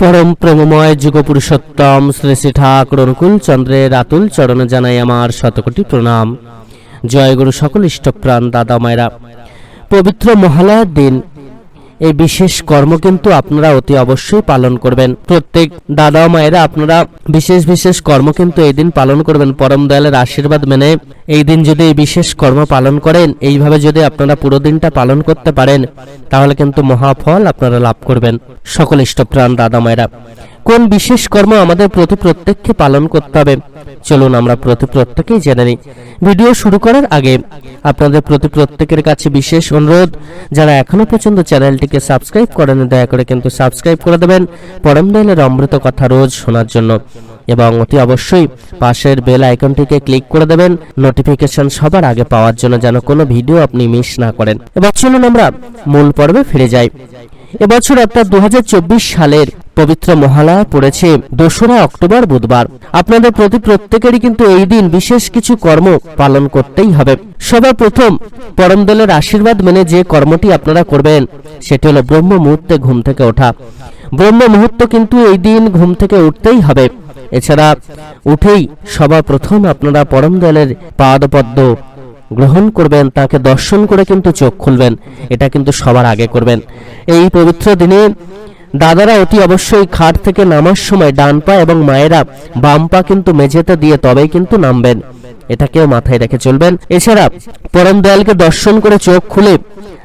পরম প্রেমময় যুগ পুরুষোত্তম শ্রী ঠাকুর অনুকূল চন্দ্রের আতুল চরণে জানাই আমার শতকোটি প্রণাম। জয় গুরু সকল ইষ্টপ্রাণ দাদা মায়েরা। পবিত্র মহালয়ার দিন এই বিশেষ কর্ম কিন্তু আপনারা অতি অবশ্যই পালন করবেন। প্রত্যেক দাদা ও মায়েরা আপনারা বিশেষ বিশেষ কর্ম কিন্তু এই দিন পালন করবেন। পরম দয়ালের আশীর্বাদ মেনে এই দিন যদি এই বিশেষ কর্ম পালন করেন, এইভাবে যদি আপনারা পুরো দিনটা পালন করতে পারেন, তাহলে কিন্তু মহাফল আপনারা লাভ করবেন। সকল ইষ্টপ্রাণ দাদা মায়েরা। কোন বিশেষ কর্ম আমাদের প্রতি প্রত্যেককে পালন করতে হবে? চলুন আমরা প্রতি প্রত্যেকেই জেনে নিই। ভিডিও শুরু করার আগে আপনাদের প্রতি প্রত্যেকের কাছে বিশেষ অনুরোধ, যারা এখনও পর্যন্ত চ্যানেলটিকে সাবস্ক্রাইব করেন দয়া করে কিন্তু সাবস্ক্রাইব করে দেবেন। পরম দয়ালের অমৃত কথা রোজ শোনার জন্য। এবং অতি অবশ্যই পাশের বেল আইকনটিকে ক্লিক করে দেবেন, নোটিফিকেশন সবার আগে পাওয়ার জন্য যেন কোনো ভিডিও আপনি মিস না করেন। এবার চলুন আমরা মূল পর্বে ফিরে যাই। এবছর একটা দু সালের পবিত্র মহালয়া পড়েছে দোসরা অক্টোবর বুধবার। আপনাদের প্রতি প্রত্যেকেরই কিন্তু এই দিন বিশেষ কিছু কর্ম পালন করতেই হবে। সবার প্রথম পরমদলের আশীর্বাদ মেনে যে কর্মটি আপনারা করবেন, সেটি হলো ব্রহ্ম মুহূর্তে ঘুম থেকে ওঠা। ব্রহ্ম মুহূর্ত কিন্তু এই দিন ঘুম থেকে উঠতেই হবে। এছাড়া উঠেই সবার প্রথম আপনারা পরম দলের পাদপদ্ম গ্রহণ করবেন, তাকে দর্শন করে কিন্তু চোখ খুলবেন। এটা কিন্তু সবার আগে করবেন। এই পবিত্র দিনে দাদারা অতি অবশ্যই খাট থেকে নামার সময় ডান পা এবং মায়েরা বাম পা কিন্তু মেঝেতে দিয়ে তবেই কিন্তু নামবেন। এটাকেও মাথায় রেখে চলবেন। এছাড়া পরম দয়ালকে দর্শন করে চোখ খুলে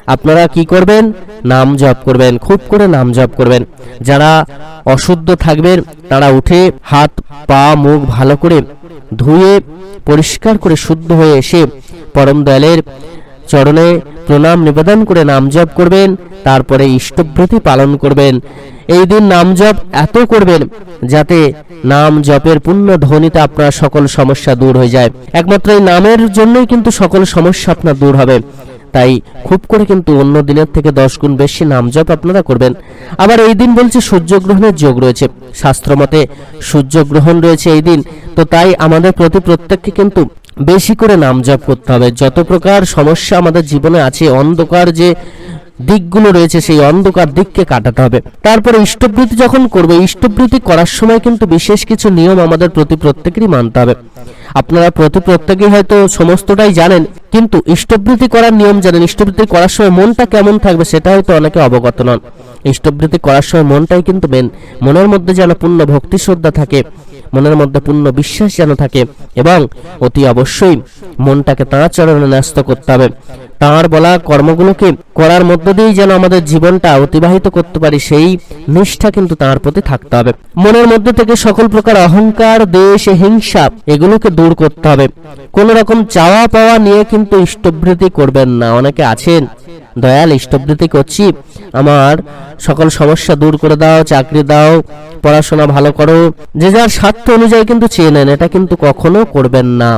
আপনারা কি করবেন? নাম জপ করবেন, খুব করে নাম জপ করবেন। যারা অশুদ্ধ থাকবেন, তারা উঠে হাত, পা, মুখ ভালো করে ধুয়ে, পরিষ্কার করে শুদ্ধ হয়ে এসে পরম দয়ালের চরণে প্রণাম নিবেদন করে নাম জপ করবেন, তারপরে ইষ্টভৃতি পালন করবেন। এই দিন নাম জপ এত করবেন যাতে নাম জপের পুণ্য ধ্বনিতে আপনার সকল সমস্যা দূর হয়ে যায়। একমাত্র এই নামের জন্যই কিন্তু সকল সমস্যা আপনার দূর হবে। তাই খুব করে কিন্তু অন্য দিনের থেকে দশ গুণ বেশি নাম জপ আপনারা করবেন। আবার এই দিন বলছে সূর্যগ্রহণের যোগ রয়েছে। শাস্ত্রমতে সূর্যগ্রহণ রয়েছে এই দিন। তো তাই আমাদের প্রতি প্রত্যেককে কিন্তু বেশি করে নাম জপ করতে হবে। যত প্রকার সমস্যা আমাদের জীবনে আছে, অন্ধকার যে দিকগুলো রয়েছে, সেই অন্ধকার দিককে কাটাতে হবে। তারপরে ইষ্টবৃত্তি যখন করবে, ইষ্টবৃত্তি করার সময় কিন্তু বিশেষ কিছু নিয়ম আমাদের প্রতি প্রত্যেকেরই মানতে হবে। আপনারা প্রতি প্রত্যেকেই হয়তো সমস্তটাই জানেন, কিন্তু ইষ্টবৃত্তি করার নিয়ম জানেন। ইষ্টবৃত্তি করার সময় মনটা কেমন থাকবে সেটা হয়তো অনেকে অবগত নন। ইষ্টবৃত্তি করার সময় মনটাই কিন্তু মেন মনের মধ্যে যেন পূর্ণ ভক্তি শ্রদ্ধা থাকে। মনের মধ্যে পূর্ণ বিশ্বাস যেন থাকে এবং অতি অবশ্যই মনটাকে তাঁর চরণে ন্যস্ত করতে হবে। তাঁর বলা কর্মগুলোকে করার মধ্য দিয়েই যেন আমাদের জীবনটা অতিবাহিত করতে পারি, সেই নিষ্ঠা কিন্তু তাঁর প্রতি থাকতে হবে। মনের মধ্যে থেকে সকল প্রকার অহংকার, দেশ, হিংসা এগুলোকে দূর করতে হবে। কোন রকম চাওয়া পাওয়া নিয়ে কিন্তু ইষ্টবৃত্তি করবেন না। অনেকে আছেন, দয়াল, ইষ্টবৃত্তি করছি। আমার সকল সমস্যা দূর করে দাও, চাকরি দাও, পড়াশোনা ভালো করো। যে যার স্বার্থ অনুযায়ী কিন্তু চেয়ে নেন, এটা কিন্তু কখনো করবেন না।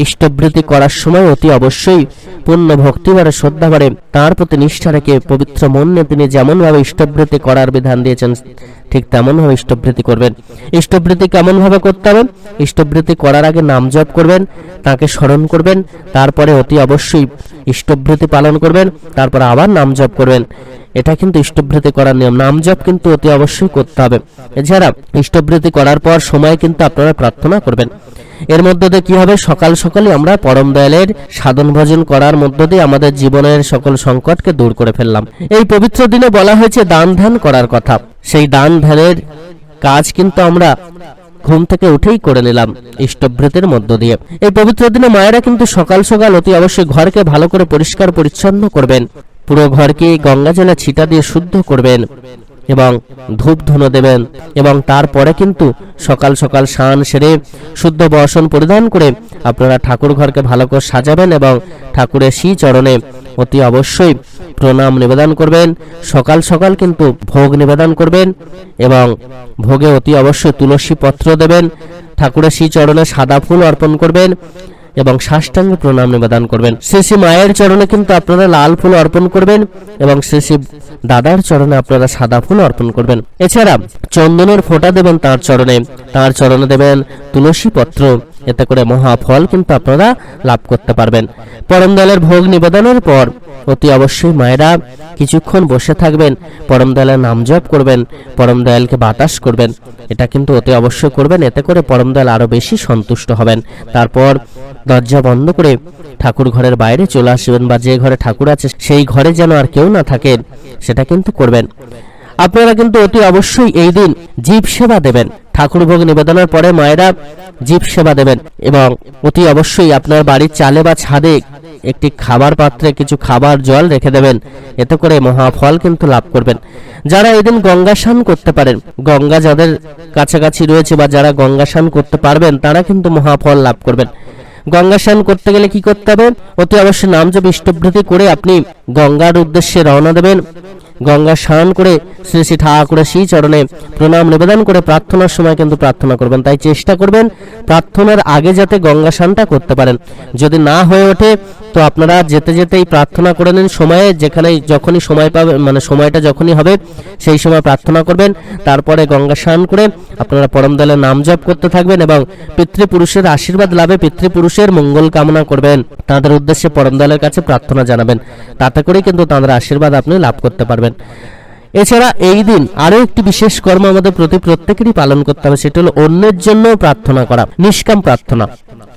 ইষ্টবৃত্তি করার সময় অতি অবশ্যই পূর্ণ ভক্তি বাড়ে শ্রদ্ধা বাড়ে তার প্রতি নিষ্ঠা রেখে পবিত্র মন নিয়ে তিনি যেমনভাবে ইষ্টবৃত্তি করার বিধান দিয়েছেন ঠিক তেমনভাবে ইষ্টবৃত্তি করবেন। ইষ্টবৃত্তি কেমনভাবে করতে হবে? ইষ্টবৃত্তি করার আগে নাম জপ করবেন, তাকে স্মরণ করবেন, তারপরে অতি অবশ্যই ইষ্টবৃত্তি পালন করবেন, তারপরে আবার নাম জপ করবেন। এটা কিন্তু ইষ্টবৃত্তি করার নিয়ম। নাম জপ কিন্তু অতি অবশ্যই করতে হবে। এছাড়া ইষ্টবৃত্তি করার পর সময় কিন্তু আপনারা প্রার্থনা করবেন। এর মধ্য দিয়ে কি হবে? সকাল সকালে আমরা পরম দয়ালের সাধন ভজন করার মধ্য দিয়ে আমাদের জীবনের সকল সংকটকে দূর করে ফেললাম। এই পবিত্র দিনে বলা হয়েছে, দান ধ্যান করার কথা। সেই দান ধ্যানের কাজ কিন্তু আমরা ঘুম থেকে উঠেই করে নিলাম ইষ্টভ্রেতের মধ্য দিয়ে। এই পবিত্র দিনে মায়েরা কিন্তু সকাল সকাল অতি অবশ্যই ঘরকে ভালো করে পরিষ্কার পরিচ্ছন্ন করবেন। পুরো ঘরকে গঙ্গা জলে ছিটা দিয়ে শুদ্ধ করবেন। এবং ধূপ ধুনো দেবেন এবং তারপরে কিন্তু সকাল সকাল স্নান সেরে শুদ্ধ বসন পরিধান করে আপনারা ঠাকুর ঘরকে ভালো করে সাজাবেন এবং ঠাকুরের শ্রী চরণে অতি অবশ্যই প্রণাম নিবেদন করবেন। সকাল সকাল কিন্তু ভোগ নিবেদন করবেন এবং ভোগে অতি অবশ্যই তুলসী পত্র দেবেন। ঠাকুরের শ্রী চরণে সাদা ফুল অর্পণ করবেন এবং সাষ্টাঙ্গে প্রণাম নিবেদন করবেন। শ্রী শ্রী মায়ের চরণে কিন্তু আপনারা লাল ফুল অর্পণ করবেন এবং শ্রী শ্রী দাদার চরণে আপনারা সাদা ফুল অর্পণ করবেন। এছাড়া চন্দনের ফোঁটা দেবেন তার চরণে। তার চরণে দেবেন তুলসী পত্র। এতে করে মহা ফল কিন্তু আপনারা লাভ করতে পারবেন। পরম দয়ালের ভোগ নিবেদনের পর অতি অবশ্যই মায়েরা কিছুক্ষণ বসে থাকবেন, পরম দয়ালের নাম জপ করবেন, পরম দয়ালকে বাতাস করবেন। এটা কিন্তু অতি অবশ্যই করবেন, এতে করে পরম দয়াল আরও বেশি সন্তুষ্ট হবেন। তারপর দরজা বন্ধ করে ঠাকুর ঘরের বাইরে চলে আসবেন বা যে ঘরে ঠাকুর আছে সেই ঘরে যেন আর কেউ না থাকেন সেটা কিন্তু করবেন। আপনারা কিন্তু অতি অবশ্যই এই দিন জীব সেবা দেবেন। ঠাকুর ভোগ নিবেদনের পরে মায়েরা জীব সেবা দেবেন এবং অতি অবশ্যই আপনার বাড়ির চালে বা ছাদে একটি খাবার পাত্রে কিছু খাবার জল রেখে দেবেন। এতে করে মহাফল কিন্তু লাভ করবেন। যারা এদিন গঙ্গা স্নান করতে পারেন, গঙ্গা যাদের কাছাকাছি রয়েছে বা যারা গঙ্গা স্নান করতে পারবেন, তারা কিন্তু মহাফল লাভ করবেন। গঙ্গা স্নান করতে গেলে কি করতে হবে? অতি অবশ্যই নাম জপ ইষ্টভৃতি করে আপনি গঙ্গার উদ্দেশ্যে রওনা দেবেন। গঙ্গা স্নান করে শ্রী শ্রী ঠাকুরের শ্রী চরণে প্রণাম নিবেদন করে প্রার্থনার সময় কিন্তু প্রার্থনা করবেন। তাই চেষ্টা করবেন প্রার্থনার আগে যাতে গঙ্গা স্নানটা করতে পারেন। যদি না হয়ে ওঠে তো আপনারা যেতে যেতেই প্রার্থনা করে নিন। সময়ে যেখানে যখনই সময় পাবে মানে সময়টা যখনই হবে, সেই সময় প্রার্থনা করবেন। তারপরে গঙ্গা স্নান করে আপনারা পরম দলের নাম জপ করতে থাকবেন এবং পিতৃপুরুষের আশীর্বাদ লাভে পিতৃপুরুষের মঙ্গল কামনা করবেন। তাদের উদ্দেশ্যে পরম দলের কাছে প্রার্থনা জানাবেন। তাতে করেই কিন্তু তাদের আশীর্বাদ আপনি লাভ করতে পারবেন। এছাড়া এই দিন আরও একটি বিশেষ কর্ম আমাদের প্রতি প্রত্যেকেরই পালন করতে হবে, সেটা হলো অন্যের জন্য প্রার্থনা করা, নিষ্কাম প্রার্থনা।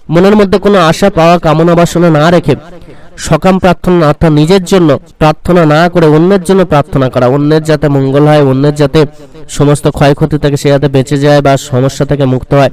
মনের মধ্যে কোনো আশা, পাওয়া, কামনা, বাসনা না রেখে সকাম প্রার্থনা অর্থাৎ নিজের জন্য প্রার্থনা না করে অন্যের জন্য প্রার্থনা করা। অন্যের যাতে মঙ্গল হয়, অন্যের যাতে সমস্ত ক্ষয়ক্ষতি থেকে সে যাতে বেঁচে যায় বা সমস্যা থেকে মুক্ত হয়।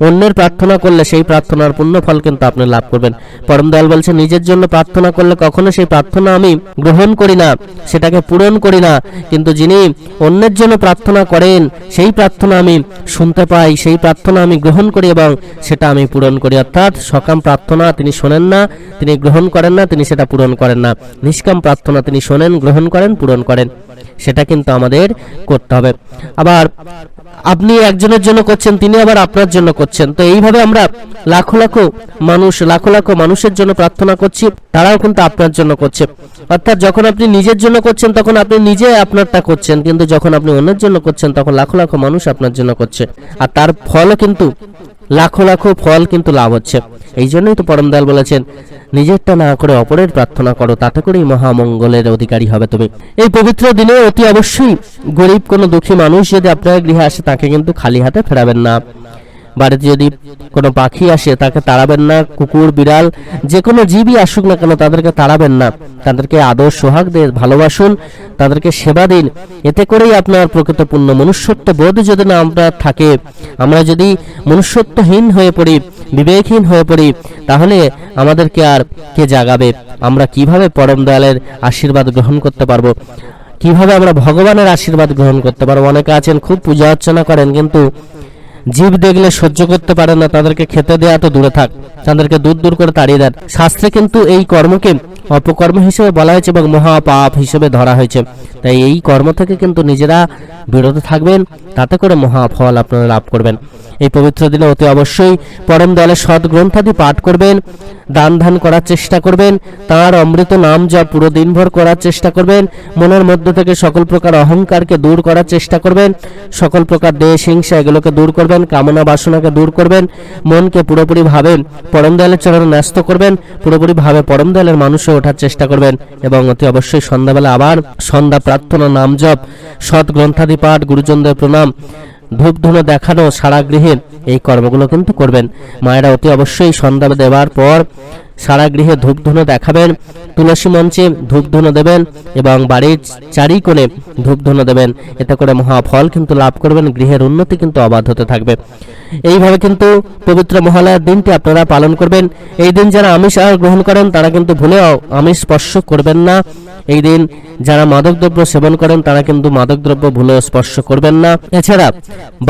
অন্যের প্রার্থনা করলে সেই প্রার্থনার পুণ্য ফল কিন্তু আপনি লাভ করবেন। পরম দয়াল বলছে, নিজের জন্য প্রার্থনা করলে কখনো সেই প্রার্থনা আমি গ্রহণ করি না, সেটাকে পূরণ করি না। কিন্তু যিনি অন্যের জন্য প্রার্থনা করেন, সেই প্রার্থনা আমি শুনতে পাই, সেই প্রার্থনা আমি গ্রহণ করি এবং সেটা আমি পূরণ করি। অর্থাৎ সকাম প্রার্থনা তিনি শোনেন না, তিনি গ্রহণ করেন না, তিনি সেটা পূরণ করেন না। নিষ্কাম প্রার্থনা তিনি শোনেন, গ্রহণ করেন, পূরণ করেন। সেটা কিন্তু আমাদের করতে হবে। আবার আপনি একজনের জন্য করছেন, তিনি আবার আপনার জন্য করছেন। তো এইভাবে আমরা লাখো লাখো মানুষ, লাখো লাখো মানুষের জন্য প্রার্থনা করছি, তারাও কিন্তু আপনার জন্য করছে। অর্থাৎ যখন আপনি নিজের জন্য করছেন, তখন আপনি নিজে আপনারটা করছেন, কিন্তু যখন আপনি অন্যের জন্য করছেন, তখন লাখো লাখো মানুষ আপনার জন্য করছে। আর তার ফলও কিন্তু, লাখো লাখো ফল কিন্তু লাভ হচ্ছে। এই জন্যই তো পরম দয়াল বলেছেন, নিজেরটা না করে অপরের প্রার্থনা করো, তাতে করেই মহামঙ্গলের অধিকারী হবে তুমি। এই পবিত্র দিনে অতি অবশ্যই গরিব কোনো দুঃখী মানুষ যদি আপনার গৃহে আসে, তাকে কিন্তু খালি হাতে ফেরাবেন না। বাড়িতে যদি কোনো পাখি আসে, তাকে তাড়াবেন না, কুকুর, বিড়াল যে কোনো জীবই আসুক না কেন, তাদেরকে তাড়াবেন না। তাদেরকে আদর, সোহাগ দিয়ে ভালোবাসুন, তাদেরকে সেবা দিন। এতে করেই আপনার প্রকৃত পূর্ণ মনুষ্যত্ব বোধ যদি না আমরা থাকে, আমরা যদি মনুষ্যত্বহীন হয়ে পড়ি, বিবেকহীন হয়ে পড়ি, তাহলে আমাদেরকে আর কে জাগাবে? আমরা কীভাবে পরম দয়ালের আশীর্বাদ গ্রহণ করতে পারব? কীভাবে আমরা ভগবানের আশীর্বাদ গ্রহণ করতে পারব? অনেকে আছেন, খুব পূজা অর্চনা করেন, কিন্তু জীব দেখলে সহ্য করতে পারে না, তাদেরকে খেতে দেয়া তো দূরে থাক তাদেরকে দূর দূর করে তাড়িয়ে দেন। শাস্ত্রে কিন্তু এই কর্মকে অপকর্ম হিসেবে বলা হয়েছে এবং মহাপাপ হিসেবে ধরা হয়েছে। তাই এই কর্ম থেকে কিন্তু নিজেরা বিরত থাকবেন, তাতে করে মহাফল আপনারা লাভ করবেন। এই পবিত্র দিনে অতি অবশ্যই পরম দলের সৎ গ্রন্থাদি পাঠ করবেন, দান ধান করার চেষ্টা করবেন, তার অমৃত নাম যা পুরো দিনভর করার চেষ্টা করবেন, মনের মধ্য থেকে সকল প্রকার অহংকারকে দূর করার চেষ্টা করবেন, সকল প্রকার দেশ হিংসা এগুলোকে দূর করবেন। কামনা বাসনাকে দূর করবেন, মনকে পুরোপুরি ভাবে পরম দয়ালের চরণে ন্যস্ত করবেন, পুরোপুরি ভাবে পরম দয়ালের মানুষে ওঠার চেষ্টা করবেন এবং অতি অবশ্যই সন্ধ্যাবেলা আবার সন্ধ্যা প্রার্থনা, নাম জপ, সৎ গ্রন্থাদি পাঠ, গুরুজনদের প্রণাম ধূপ ধুনো দেখানো সারা গৃহে এই কর্মগুলো কিন্তু করবেন। মায়েরা অতি অবশ্যই সন্ধ্যা দেওয়ার পর সারা গৃহে ধূপ ধুনো দেখাবেন, তুলসী মঞ্চে ধূপ ধুনো দেবেন এবং বাড়ির চারি কোণে ধূপ ধুনো দেবেন। এতে করে মহাফল কিন্তু লাভ করবেন, গৃহের উন্নতি কিন্তু অবাধ হতে থাকবে। এইভাবে কিন্তু পবিত্র মহালয়ার দিনটি আপনারা পালন করবেন। এই দিন যারা আমিষ আহার গ্রহণ করেন, তারা কিন্তু ভুলেও আমিষ স্পর্শ করবেন না। এই দিন যারা মাদকদ্রব্য সেবন করেন, তারা কিন্তু মাদকদ্রব্য ভুলেও স্পর্শ করবেন না। এছাড়া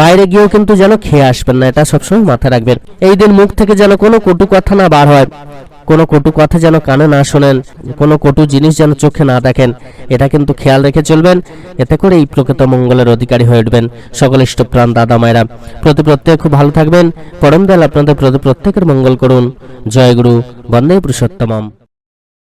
বাইরে গিয়েও কিন্তু যেন খেয়ে আসবেন না, এটা সবসময় মাথায় রাখবেন। এই দিন মুখ থেকে যেন কোনো কটু কথা না বার হয়। কোনো কটু কথা যেন কানে না শোনেন, কোনো কটু জিনিস যেন চোখে না দেখেন। এটা কিন্তু খেয়াল রেখে চলবেন, এতে করে এই প্রকৃত মঙ্গলের অধিকারী হয়ে উঠবেন সকল ইষ্টপ্রাণ দাদা মায়েরা। প্রতি প্রত্যেক খুব ভালো থাকবেন। পরম দয়াল আপনাদের প্রতি প্রত্যেকের মঙ্গল করুন। জয় গুরু, বন্দে পুরুষোত্তমম।